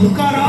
துக்காரா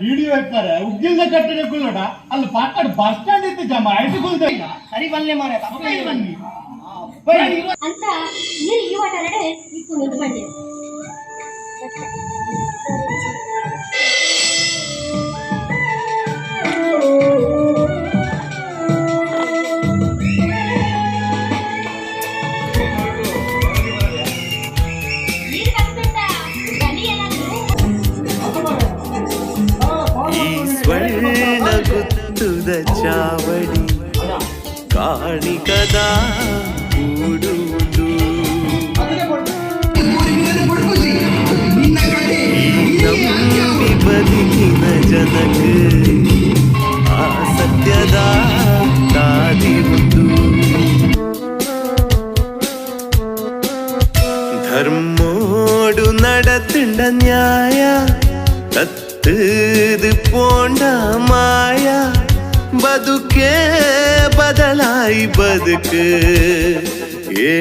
video ಇರ್ತಾರೆ ಉಗ್ಗಿಲ್ದ ಕಟ್ಟಡ ಕುಲ್ಲಡ ಅಲ್ಲಿ ಪಾಕಡ್ ಬಸ್ ಸ್ಟ್ಯಾಂಡ್ ಇತ್ತು ಜಮ ಐದು ಕುಲ್ದ ಸರಿ ಬಲ್ಲೆ ಮಾರ ಬನ್ನಿ. ಅಂತ ನೀರು ಈ ಆಟ ನಡೆ ಇತ್ತು ನಿಂತು ಗುತ್ತುದ ಚಾವಡಿ ಕಾಣಿಕದ ಕೂಡುವುದು ನಂಬಿ ಬದುಕಿನ ಜನಕ್ಕೆ ಆ ಸತ್ಯದ ದಾದಿರುವುದು ധർമ്മോടു നടത്തിണ്ട ന്യായ തത്തത് പോണ്ട മായ ಬದುಕೇ ಬದಲಾಯಿ ಬದುಕು ಏ